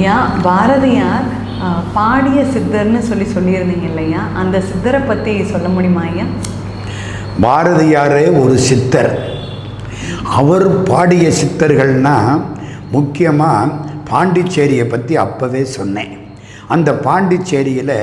ஐயா பாரதியார் பாடிய சித்தர்னு சொல்லி சொல்லியிருந்தீங்க இல்லையா? அந்த சித்தரை பற்றி சொல்ல முடியுமா ஐயா? பாரதியாரே ஒரு சித்தர். அவர் பாடிய சித்தர்கள்னா முக்கியமாக பாண்டிச்சேரியை பற்றி அப்போவே சொன்னேன். அந்த பாண்டிச்சேரியில்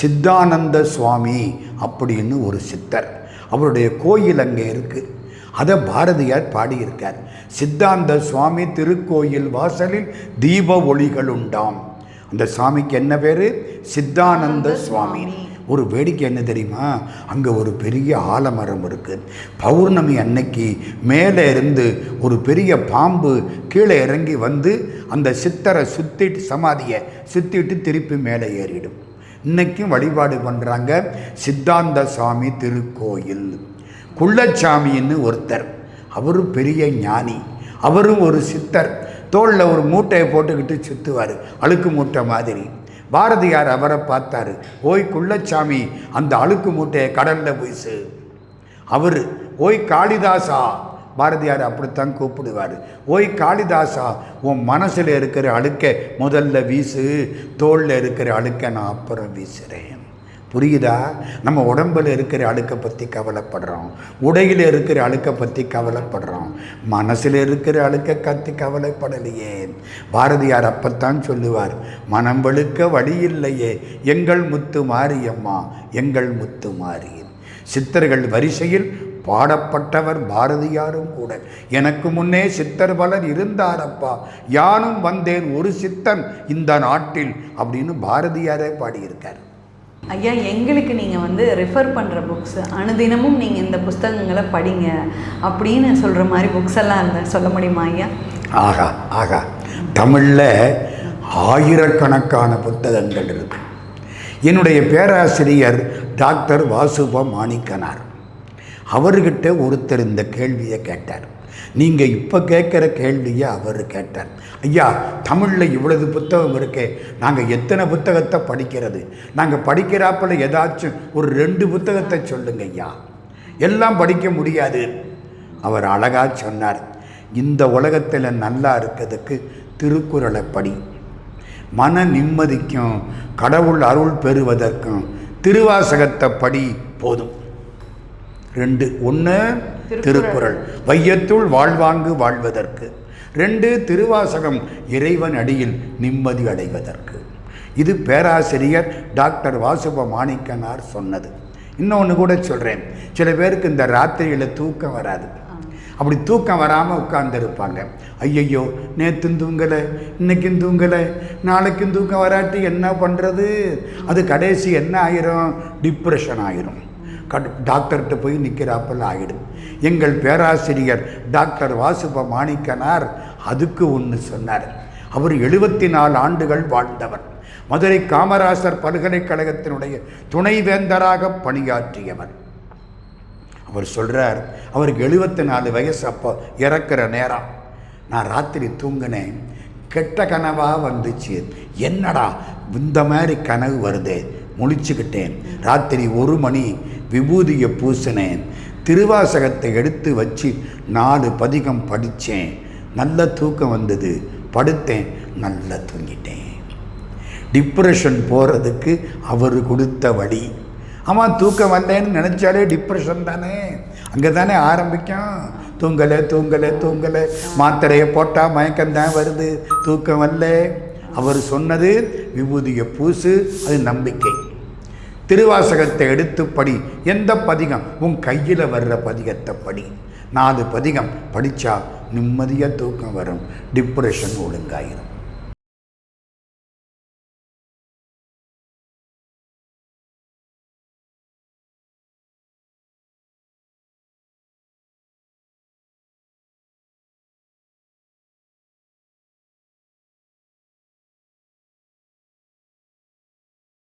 சித்தானந்த சுவாமி அப்படின்னு ஒரு சித்தர். அவருடைய கோயில் அங்கே இருக்குது அதை பாரதியார் பாடியிருக்கார். சித்தாந்த சுவாமி திருக்கோயில் வாசலில் தீப ஒளிகள் உண்டாம் அந்த சாமிக்கு என்ன பேர்? சித்தானந்த சுவாமி. ஒரு வேடிக்கை என்ன தெரியுமா? அங்கே ஒரு பெரிய ஆலமரம் இருக்குது பௌர்ணமி அன்னைக்கு மேலே இருந்து ஒரு பெரிய பாம்பு கீழே இறங்கி வந்து அந்த சித்தரை சுத்திட்டு சமாதியை சுத்திட்டு திருப்பி மேலே ஏறிடும். இன்னைக்கும் வழிபாடு பண்ணுறாங்க சித்தாந்த சாமி திருக்கோயில். குள்ளச்சாமின்னு ஒருத்தர். அவரும் பெரிய ஞானி. அவரும் ஒரு சித்தர். தோளில் ஒரு மூட்டையை போட்டுக்கிட்டு சுற்றுவார் அழுக்கு மூட்டை மாதிரி. பாரதியார் அவரை பார்த்தாரு. ஓய் குள்ளச்சாமி அந்த அழுக்கு மூட்டையை கடலில் வீசு. அவர் ஓய் காளிதாசா. பாரதியார் அப்படித்தான் கூப்பிடுவார். ஓய் காளிதாசா உன் மனசில் இருக்கிற அழுக்கை முதல்ல வீசு. தோளில் இருக்கிற அழுக்கை நான் அப்புறம் வீசுகிறேன் புரியுதா? நம்ம உடம்பில் இருக்கிற அழுக்கை பற்றி கவலைப்படுறோம். உடையில் இருக்கிற அழுக்கை பற்றி கவலைப்படுறோம். மனசில் இருக்கிற அழுக்கை கத்தி கவலைப்படலையே. பாரதியார் அப்பத்தான் சொல்லுவார் மனம் வெளுக்க வழி இல்லையே. எங்கள் முத்து மாரியம்மா எங்கள் முத்து மாரி சித்தர்கள் வரிசையில் பாடப்பட்டவர் பாரதியாரும் கூட. எனக்கு முன்னே சித்தர் பலர் இருந்தாரப்பா. யானும் வந்தேன் ஒரு சித்தன் இந்த நாட்டில் அப்படின்னு பாரதியாரே பாடியிருக்கார். ஐயா எங்களுக்கு நீங்கள் வந்து ரெஃபர் பண்ணுற புக்ஸ் அனுதினமும் நீங்கள் இந்த புஸ்தகங்களை படிங்க அப்படின்னு சொல்கிற மாதிரி புக்ஸ் எல்லாம் இருந்த சொல்ல முடியுமா ஐயா? ஆகா ஆகா. தமிழில் ஆயிரக்கணக்கான புத்தகங்கள் இருக்கு. என்னுடைய பேராசிரியர் டாக்டர் வாசுப மாணிக்கனார். அவர்கிட்ட ஒருத்தர் இந்த கேள்வியை கேட்டார். நீங்கள் இப்போ கேட்குற கேள்வியை அவர் கேட்டார். ஐயா தமிழில் இவ்வளவு புத்தகம் இருக்கே நாங்கள் எத்தனை புத்தகத்தை படிக்கிறது? நாங்கள் படிக்கிறாப்பில் ஏதாச்சும் ஒரு ரெண்டு புத்தகத்தை சொல்லுங்க ஐயா. எல்லாம் படிக்க முடியாது. அவர் அழகா சொன்னார். இந்த உலகத்தில் நல்லா இருக்கிறதுக்கு திருக்குறளை படி. மன நிம்மதிக்கும் கடவுள் அருள் பெறுவதற்கும் திருவாசகத்தை படி போதும். ரெண்டு ஒன்று திருக்குறள். வையத்துள் வாழ்வாங்கு வாழ்வதற்கு. ரெண்டு திருவாசகம் இறைவன் அடியில் நிம்மதி அடைவதற்கு. இது பேராசிரியர் டாக்டர் வாசுப மாணிக்கனார் சொன்னது. இன்னொன்று கூட சொல்கிறேன் சில பேருக்கு இந்த ராத்திரியில் தூக்கம் வராது. அப்படி தூக்கம் வராமல் உட்கார்ந்துருப்பாங்க. ஐயையோ நேற்றும் தூங்கலை இன்றைக்கும் தூங்கலை நாளைக்கும் தூக்கம் வராட்டி என்ன பண்ணுறது அது கடைசி என்ன ஆயிரும்? டிப்ரெஷன் ஆயிரும். கட் டாக்டர்கிட்ட போய் நிற்கிறாப்பில் ஆகிடும் எங்கள் பேராசிரியர் டாக்டர் வாசுப மாணிக்கனார் அதுக்கு ஒன்று சொன்னார். அவர் எழுபத்தி நாலு ஆண்டுகள் வாழ்ந்தவர். மதுரை காமராசர் பல்கலைக்கழகத்தினுடைய துணைவேந்தராக பணியாற்றியவர். அவர் சொல்கிறார் அவருக்கு எழுபத்தி நாலு வயசு அப்போ இறக்குற நேரம். நான் ராத்திரி தூங்கினேன். கெட்ட கனவாக வந்துச்சு. என்னடா இந்த மாதிரி கனவு வருதே? முழிச்சுக்கிட்டேன். ராத்திரி ஒரு மணி விபூதியை பூசினேன். திருவாசகத்தை எடுத்து வச்சு நாலு பதிகம் படித்தேன். நல்ல தூக்கம் வந்தது. படுத்தேன். நல்லா தூங்கிட்டேன். டிப்ரெஷன் போகிறதுக்கு அவர் கொடுத்த வழி. ஆமாம் தூக்கம் வந்தேன்னு நினச்சாலே டிப்ரெஷன் தானே. அங்கே தானே ஆரம்பிக்கும். தூங்கலை தூங்கலை தூங்கலை. மாத்திரையை போட்டால் மயக்கம்தான் வருது. தூக்கம் வரல. அவர் சொன்னது விபூதியை பூசு அது நம்பிக்கை. திருவாசகத்தை எடுத்து படி. எந்த பதிகம்? உன் கையில் வர்ற பதிகத்தை படி. நாலு பதிகம் படித்தா நிம்மதியாக தூக்கம் வரும். டிப்ரெஷன் ஒழுங்காயிரும்.